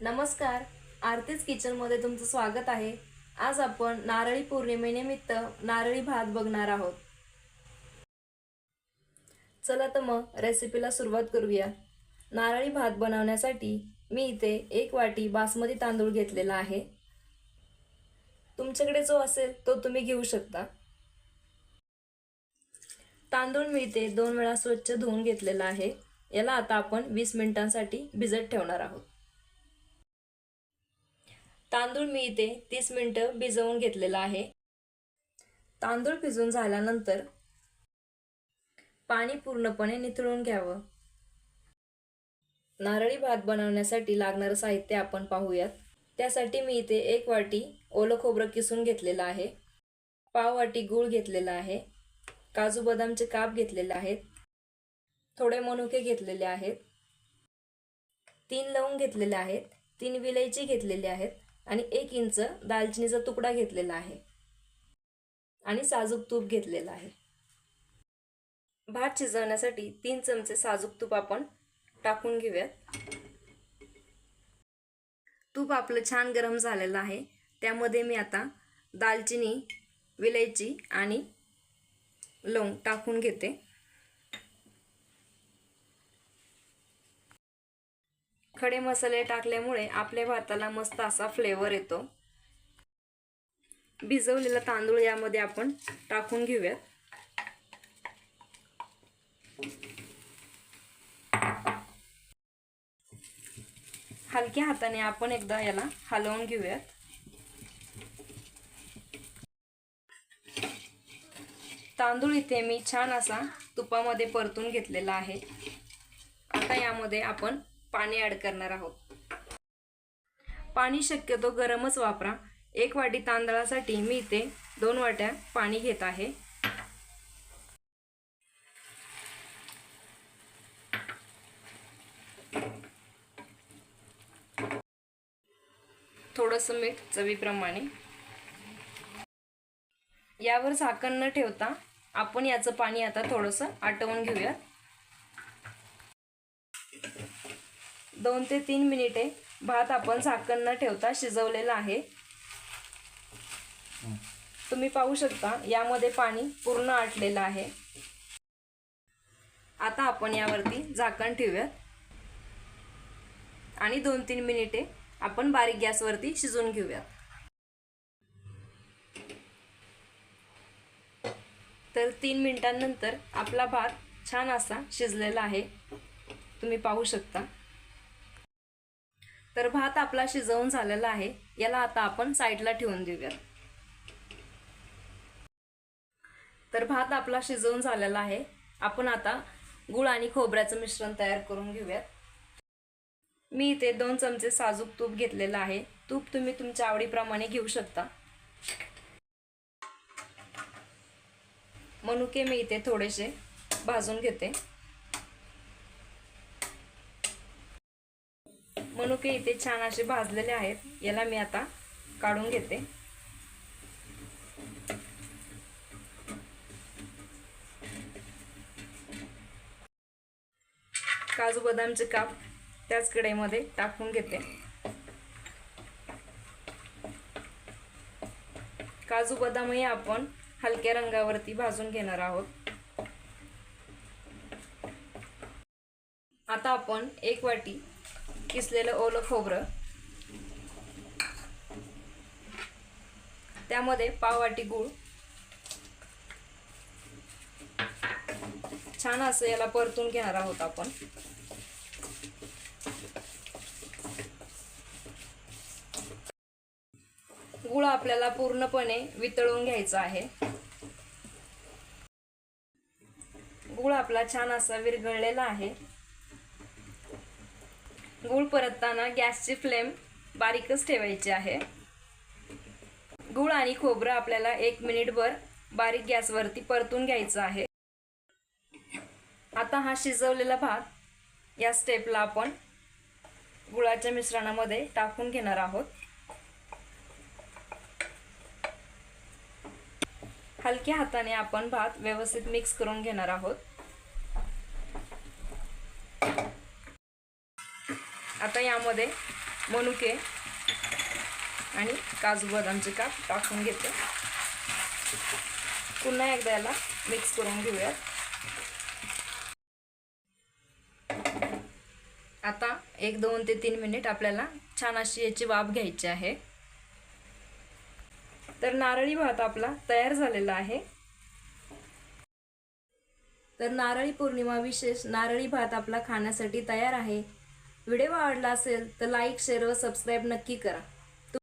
नमस्कार आरतीच किचनमध्ये तुमचं स्वागत आहे. आज आपण नारळी पौर्णिमेनिमित्त नारळी भात बघणार आहोत. चला तर मग रेसिपीला सुरुवात करूया. नारळी भात बनवण्यासाठी मी इथे एक वाटी बासमती तांदूळ घेतलेला आहे. तुमच्याकडे जो असेल तो तुम्ही घेऊ शकता. तांदूळ मी इथे दोन वेळा स्वच्छ धुवून घेतलेला आहे. याला आता आपण वीस मिनिटांसाठी भिजत ठेवणार आहोत. तांदूळ मी इथे तीस मिनटं भिजवून घेतलेला आहे. तांदूळ भिजून झाल्यानंतर पाणी पूर्णपणे निथळून घ्यावं. नारळी भात बनवण्यासाठी लागणारं साहित्य आपण पाहूयात. त्यासाठी मी इथे एक वाटी ओलं खोबरं किसून घेतलेलं आहे. पाव वाटी गूळ घेतलेला आहे. काजू बदामचे काप घेतलेले आहेत. थोडे मनुके घेतलेले आहेत. तीन लवंग घेतलेले आहेत. तीन विलायची घेतलेली आहेत. आणि एक इंच दालचिनीचा तुकडा घेतलेला आहे. आणि साजूक तूप घेतलेलं आहे. भात शिजवण्यासाठी तीन चमचे साजूक तूप आपण टाकून घेऊयात. तूप आपलं छान गरम झालेलं आहे. त्यामध्ये मी आता दालचिनी विलायची आणि लवंग टाकून घेते. खडे मसाले टाकल्यामुळे आपल्या भाताला मस्त असा फ्लेवर येतो. भिजवलेला तांदूळ यामध्ये आपण टाकून घेऊयात. हलक्या हाताने आपण एकदा याला हलवून घेऊयात. तांदूळ इथे मी छान असा तुपामध्ये परतून घेतलेला आहे. आता यामध्ये आपण पाणी ॲड करणार आहोत. पाणी शक्यतो गरमच वापरा. एक वाटी तांदळासाठी मी इथे दोन वाट्या पाणी घेत आहे. थोडंसं मीठ चवीप्रमाणे. यावर झाकण न ठेवता आपण याचं पाणी आता थोडंसं आटवून घेऊयात. दोन ते तीन मिनिटे भात आपण झाकण न ठेवता शिजवलेला आहे. तुम्ही पाहू शकता यामध्ये पाणी पूर्ण आटलेलं आहे. आता आपण यावरती झाकण ठेवूयात. आणि दोन तीन मिनिटे आपण बारीक गॅसवरती शिजवून घेऊयात. तर तीन मिनिटांनंतर आपला भात छान असा शिजलेला आहे. तुम्ही पाहू शकता. तर भात आपला शिजवून झालेला आहे. याला आता आपण साईडला ठेवून देऊयात तर भात आपला शिजवून झालेला आहे. आपण आता गुळ आणि खोबऱ्याचं मिश्रण तयार करून घेऊयात. मी इथे दोन चमचे साजूक तूप घेतलेलं आहे. तूप तुम्ही तुमच्या आवडीप्रमाणे घेऊ शकता. मनुके मी इथे थोडेसे भाजून घेते. मनुके इथे छान असे भाजलेले आहेत. याला मी आता काढून घेते. काजू बदामचे काप त्याच कढईमध्ये टाकून घेते. काजू बदामही आपण हलक्या रंगावरती भाजून घेणार आहोत. आता आपण एक वाटी किसलेलं ओलं खोबरं. त्यामध्ये पाववाटी गूळ. छान असं याला परतून घेणार आहोत आपण. गुळ आपल्याला पूर्णपणे वितळून घ्यायचा आहे. गुळ आपला छान असा विरघळलेला आहे. गूळ परतताना गॅसची फ्लेम बारीकच ठेवायची आहे. गूळ आणि खोबरं आपल्याला एक मिनिटभर बारीक गॅसवरती परतून घ्यायचं आहे. आता हा शिजवलेला भात या स्टेपला आपण गुळाच्या मिश्रणामध्ये टाकून घेणार आहोत. हलक्या हाताने आपण भात व्यवस्थित मिक्स करून घेणार आहोत. आता यामध्ये मनुके आणि काजू बदामचे काप टाकून घेते. पुन्हा एकदा याला मिक्स करून घेऊयात. आता एक दोन ते तीन मिनिट आपल्याला छान अशी याची वाफ घ्यायची आहे. तर नारळी भात आपला तयार झालेला आहे. तर नारळी पौर्णिमा विशेष नारळी भात आपला खाण्यासाठी तयार आहे. व्हिडिओ आवडला असेल तर लाईक शेअर व सबस्क्राईब नक्की करा.